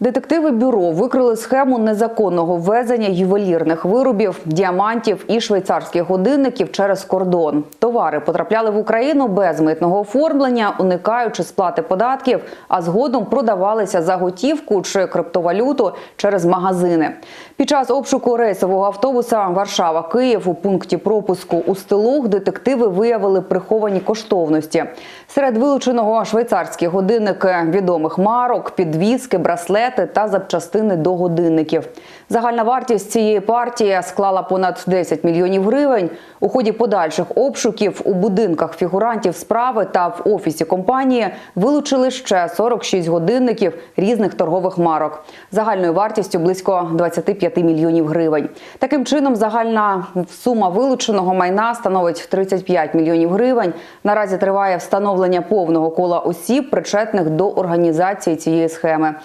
Детективи бюро викрили схему незаконного ввезення ювелірних виробів, діамантів і швейцарських годинників через кордон. Товари потрапляли в Україну без митного оформлення, уникаючи сплати податків, а згодом продавалися за готівку чи криптовалюту через магазини. Під час обшуку рейсового автобуса Варшава-Київ у пункті пропуску у стилух детективи виявили приховані коштовності. Серед вилученого швейцарські годинники відомих марок, підвіски, браслети та запчастини до годинників. Загальна вартість цієї партії склала понад 10 мільйонів гривень. У ході подальших обшуків у будинках фігурантів справи та в офісі компанії вилучили ще 46 годинників різних торгових марок загальною вартістю близько 25 мільйонів гривень. Таким чином, загальна сума вилученого майна становить 35 мільйонів гривень. Наразі триває встановлення повного кола осіб, причетних до організації цієї схеми.